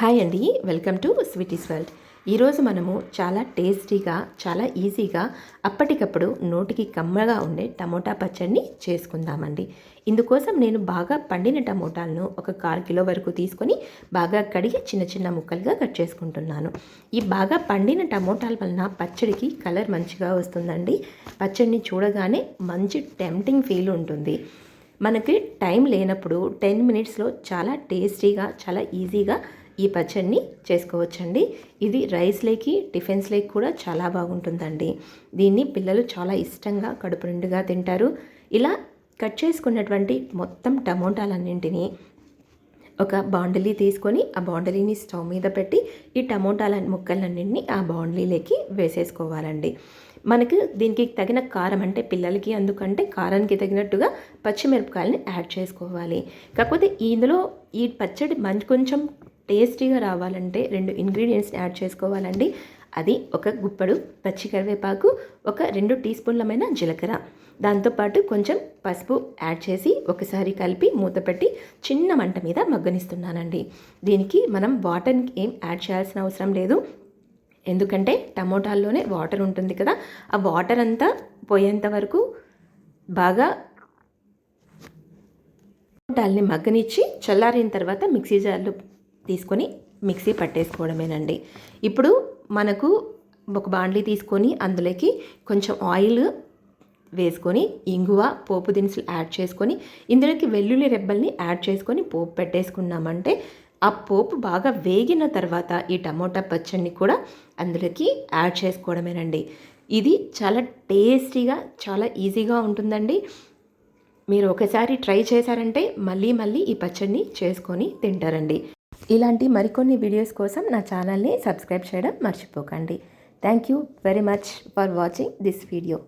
Hi అండి. Welcome to Sweeties World. ఈరోజు మనము చాలా టేస్టీగా చాలా ఈజీగా అప్పటికప్పుడు నోటికి కమ్మగా ఉండే టమోటా పచ్చడిని చేసుకుందామండి. ఇందుకోసం నేను బాగా పండిన టమోటాలను ఒక కాల్ కిలో వరకు తీసుకొని బాగా కడిగి చిన్న చిన్న ముక్కలుగా కట్ చేసుకుంటున్నాను. ఈ బాగా పండిన టమోటాల వలన పచ్చడికి కలర్ మంచిగా వస్తుందండి. పచ్చడిని చూడగానే మంచి టెంప్టింగ్ ఫీల్ ఉంటుంది. మనకి టైం లేనప్పుడు టెన్ మినిట్స్లో చాలా టేస్టీగా చాలా ఈజీగా ఈ పచ్చడిని చేసుకోవచ్చండి. ఇది రైస్లేకి టిఫిన్స్లేకి కూడా చాలా బాగుంటుందండి. దీన్ని పిల్లలు చాలా ఇష్టంగా కడుపు నిండుగా తింటారు. ఇలా కట్ చేసుకున్నటువంటి మొత్తం టమోటాలన్నింటినీ ఒక బాండలీ తీసుకొని ఆ బాండలీని స్టవ్ మీద పెట్టి ఈ టమోటాల ముక్కలన్నింటినీ ఆ బాండలీలోకి వేసేసుకోవాలండి. మనకు దీనికి తగిన కారం అంటే పిల్లలకి అందుకంటే కారానికి తగినట్టుగా పచ్చిమిరపకాయలని యాడ్ చేసుకోవాలి. కాకపోతే ఇందులో ఈ పచ్చడి మంచి కొంచెం టేస్టీగా రావాలంటే రెండు ఇంగ్రీడియంట్స్ని యాడ్ చేసుకోవాలండి. అది ఒక గుప్పడు పచ్చి కరివేపాకు ఒక రెండు టీ స్పూన్లమైన జీలకర్ర. దాంతోపాటు కొంచెం పసుపు యాడ్ చేసి ఒకసారి కలిపి మూత పెట్టి చిన్న మంట మీద మగ్గనిస్తున్నానండి. దీనికి మనం వాటర్ ఏం యాడ్ చేయాల్సిన అవసరం లేదు. ఎందుకంటే టమోటాల్లోనే వాటర్ ఉంటుంది కదా ఆ వాటర్ అంతా పోయేంత వరకు బాగా టమోటాల్ని మగ్గనిచ్చి చల్లారిన తర్వాత మిక్సీ జార్లో తీసుకొని మిక్సీ పట్టేసుకోవడమేనండి. ఇప్పుడు మనకు ఒక బాండ్లీ తీసుకొని అందులోకి కొంచెం ఆయిల్ వేసుకొని ఇంగువ పోపు దినుసులు యాడ్ చేసుకొని ఇందులోకి వెల్లుల్లి రెబ్బల్ని యాడ్ చేసుకొని పోపు పెట్టేసుకున్నామంటే ఆ పోపు బాగా వేగిన తర్వాత ఈ టమోటా పచ్చడిని కూడా అందులోకి యాడ్ చేసుకోవడమేనండి. ఇది చాలా టేస్టీగా చాలా ఈజీగా ఉంటుందండి. మీరు ఒకసారి ట్రై చేశారంటే మళ్ళీ మళ్ళీ ఈ పచ్చడిని చేసుకొని తింటారండి. ఇలాంటి మరికొన్ని వీడియోస్ కోసం నా ఛానల్ని సబ్స్క్రైబ్ చేయడం మర్చిపోకండి. Thank you very much for watching this video